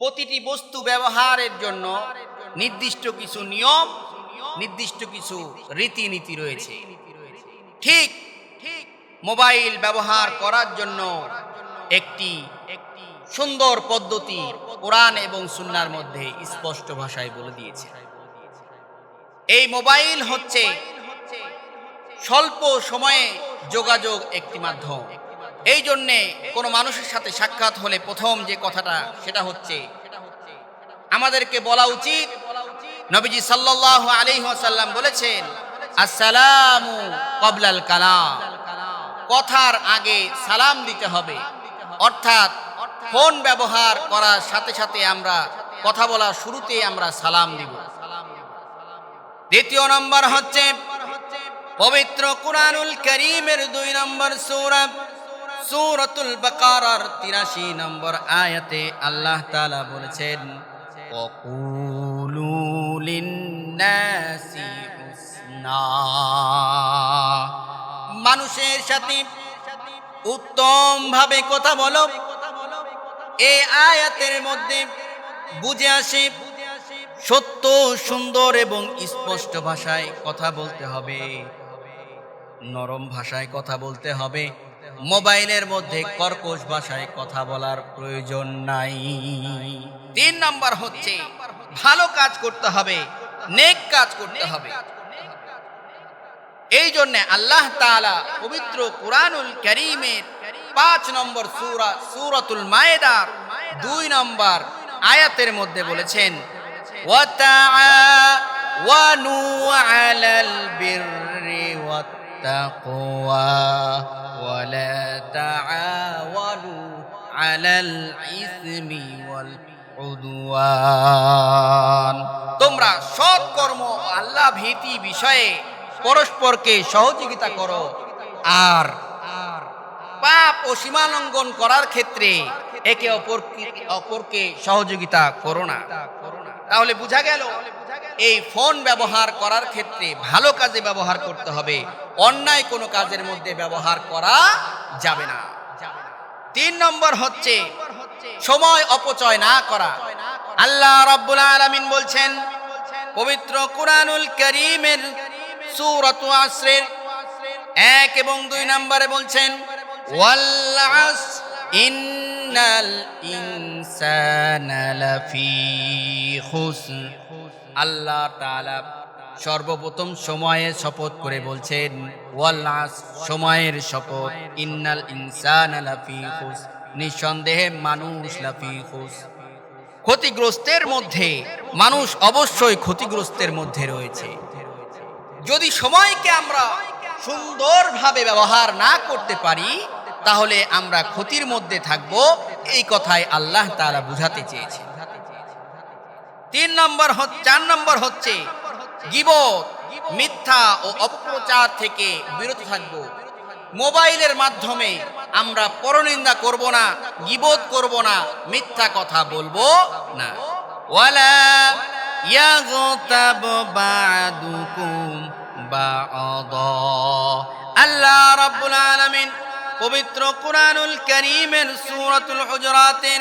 প্রতিটি বস্তু ব্যবহারের জন্য নির্দিষ্ট কিছু নিয়ম, নির্দিষ্ট কিছু রীতিনীতি রয়েছে। ঠিক ঠিক মোবাইল ব্যবহার করার জন্য একটি একটি সুন্দর পদ্ধতি কোরআন এবং সুন্নার মধ্যে স্পষ্ট ভাষায় বলে দিয়েছে। এই মোবাইল হচ্ছে স্বল্প সময়ে যোগাযোগ একটি মাধ্যম। এই জন্যে কোনো মানুষের সাথে সাক্ষাৎ হলে প্রথম যে কথাটা, সেটা হচ্ছে, আমাদেরকে বলা উচিত, নবীজি সাল্লাহ আলী সাল্লাম বলেছেন, আসসালামু কবলাল কালাম। কথার আগে সালাম দিতে হবে, অর্থাৎ ফোন ব্যবহার করার সাথে সাথে আমরা কথা বলার শুরুতে আমরা সালাম দিব। দ্বিতীয় নম্বর হচ্ছে, পবিত্র কুরআনুল করিমের দুই নম্বর সূরা সূরাতুল বাকারার 83 নম্বর আয়াতে আল্লাহ তাআলা বলেছেন, ওয়াকুলু হুসনা। মানুষের সাথে উত্তম ভাবে কথা বলো। এই আয়াতের মধ্যে বুঝে আসে, সত্য, সুন্দর এবং স্পষ্ট ভাষায় কথা বলতে হবে, নরম ভাষায় কথা বলতে হবে। মোবাইলের মধ্যে কর্কশ ভাষায় কথা বলার প্রয়োজন নাই। তিন নাম্বার হচ্ছে, ভালো কাজ করতে হবে, নেক কাজ করতে হবে। এই জন্য আল্লাহ তালা পবিত্র কুরআনুল করিমের পাঁচ নম্বর সুরা, সুরতুল মায়েদার দুই নম্বর আয়াতের মধ্যে বলেছেন ওয়ানু আলাল বির والتقوى ولا تعاونوا على الإثم والعدوان তোমরা সৎ কর্ম ও আল্লাহ ভীতি বিষয়ে পরস্পরকে সহযোগিতা করো আর পাপ ও সীমালঙ্ঘন করার ক্ষেত্রে একে অপরকে অপরকে সহযোগিতা করো না। তাহলে বোঝা গেল, এই ফোন ব্যবহার করার ক্ষেত্রে ভালো কাজে ব্যবহার করতে হবে, অন্যায় কোনো কাজের মধ্যে ব্যবহার করা যাবে না। তিন নম্বর হচ্ছে সময় অপচয় না করা। আল্লাহ রাব্বুল আলামিন বলছেন, পবিত্র কুরআনুল করিমের সূরাত আসরের এক এবং দুই নম্বরে বলছেন, ওয়াল আস আল্লাহ সর্বপ্রথম সময়ের শপথ করে বলছেন সময়ের শপথ। ইন্নাল ইনসান নিঃসন্দেহে মানুষ লাফি খুস। ক্ষতিগ্রস্তের মধ্যে, মানুষ অবশ্যই ক্ষতিগ্রস্তের মধ্যে রয়েছে। যদি সময়কে আমরা সুন্দরভাবে ব্যবহার না করতে পারি তাহলে আমরা ক্ষতির মধ্যে থাকব। এই কথাই আল্লাহ তারা বুঝাতে চেয়েছে তিন নম্বর চার নম্বর হচ্ছে গিবত, মিথ্যা ও অপপ্রচার থেকে বিরত থাকব। মোবাইলের মাধ্যমে আমরা পরনিন্দা করব না, গিবত করব না, মিথ্যা কথা বলব না। ওয়ালা আল্লাহ রাব্বুল আলামিন পবিত্র কুরআনুল কারীমের সূরাতুল হুজুরাতের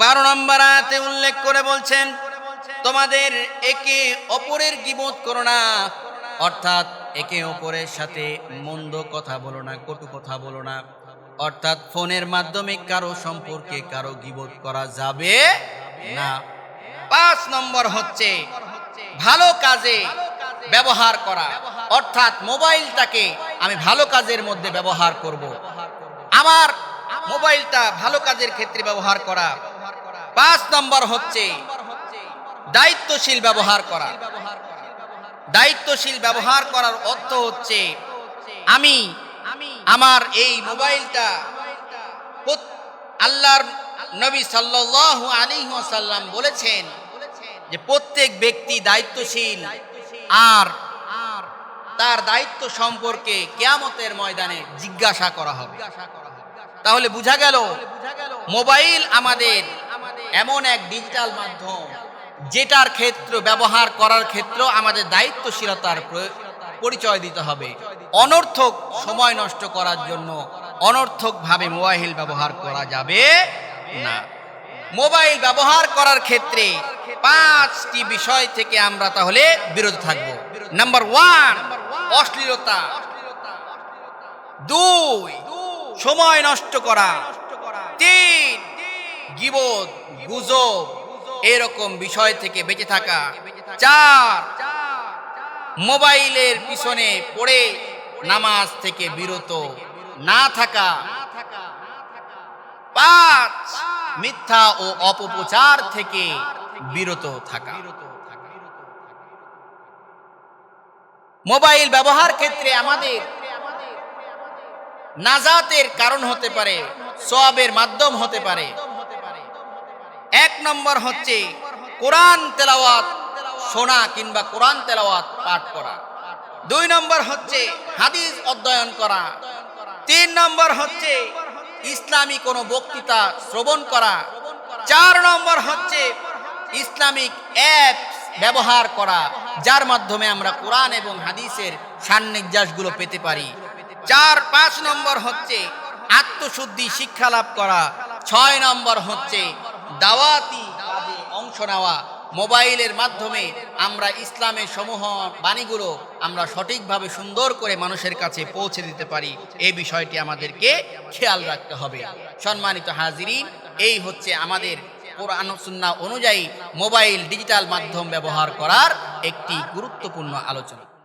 12 নম্বর আয়াতে উল্লেখ করে বলছেন, তোমাদের একে অপরের গিবত করো না। অর্থাৎ একে অপরের সাথে মন্দ কথা বলো না, কটু কথা বলো না। অর্থাৎ ফোনের মাধ্যমে কারও সম্পর্কে কারও গিবত করা যাবে না। পাঁচ নম্বর হচ্ছে, ভালো কাজে ব্যবহার করা। অর্থাৎ মোবাইলটাকে আমি ভালো কাজের মধ্যে ব্যবহার করব। আমার মোবাইলটা ভালো কাজের ক্ষেত্রে ব্যবহার করা। পাঁচ নম্বর হচ্ছে দায়িত্বশীল ব্যবহার করা। দায়িত্বশীল ব্যবহার করার অর্থ হচ্ছে আমি আমার এই মোবাইলটা আল্লাহর নবী সাল্লাল্লাহু আলাইহি ওয়াসাল্লাম বলেছেন যে প্রত্যেক ব্যক্তি দায়িত্বশীল। আর তার দায়িত্ব সম্পর্কে কেয়ামতের ময়দানে জিজ্ঞাসা করা হবে। তাহলে বোঝা গেল, মোবাইল আমাদের এমন এক ডিজিটাল মাধ্যম, যেটার ক্ষেত্র, ব্যবহার করার ক্ষেত্র আমাদের দায়িত্বশীলতার পরিচয় দিতে হবে। অনর্থক সময় নষ্ট করার জন্য অনর্থকভাবে মোবাইল ব্যবহার করা যাবে না। মোবাইল ব্যবহার করার ক্ষেত্রে পাঁচটি বিষয় থেকে আমরা তাহলে বিরত থাকব। নাম্বার ওয়ান অশ্লীলতা। দুই, সময় নষ্ট করা। তিন গিবত গুজব, এরকম বিষয় থেকে বেঁচে থাকা। চার, মোবাইলের পিছনে পড়ে নামাজ থেকে বিরত না থাকা। পাঁচ, মিথ্যা ও অপপ্রচার থেকে বিরত থাকা। মোবাইল ব্যবহার ক্ষেত্রে আমাদের নাজাতের কারণ হতে পারে সবের মাধ্যম হতে পারে। এক নম্বর হচ্ছে কোরআন তেলাওয়াত শোনা কিংবা কোরআন তেলাওয়াত পাঠ করা। দুই নম্বর হচ্ছে হাদিস অধ্যয়ন করা। তিন নম্বর হচ্ছে ইসলামী কোনো বক্তৃতা শ্রবণ করা। চার নম্বর হচ্ছে ইসলামিক অ্যাপ ব্যবহার করা। যার মাধ্যমে আমরা কোরআন এবং হাদিসের সান্নিধ্যাসগুলো পেতে পারি। চার, পাঁচ নম্বর হচ্ছে আত্মশুদ্ধি শিক্ষা লাভ করা। ছয় নম্বর হচ্ছে দাওয়াতি অংশ নেওয়া। মোবাইলের মাধ্যমে আমরা ইসলামের সমূহ বাণীগুলো আমরা সঠিকভাবে সুন্দর করে মানুষের কাছে পৌঁছে দিতে পারি। এই বিষয়টি আমাদেরকে খেয়াল রাখতে হবে। সম্মানিত হাজিরিন, এই হচ্ছে আমাদের কোরআন সুন্না অনুযায়ী মোবাইল ডিজিটাল মাধ্যম ব্যবহার করার একটি গুরুত্বপূর্ণ আলোচনা।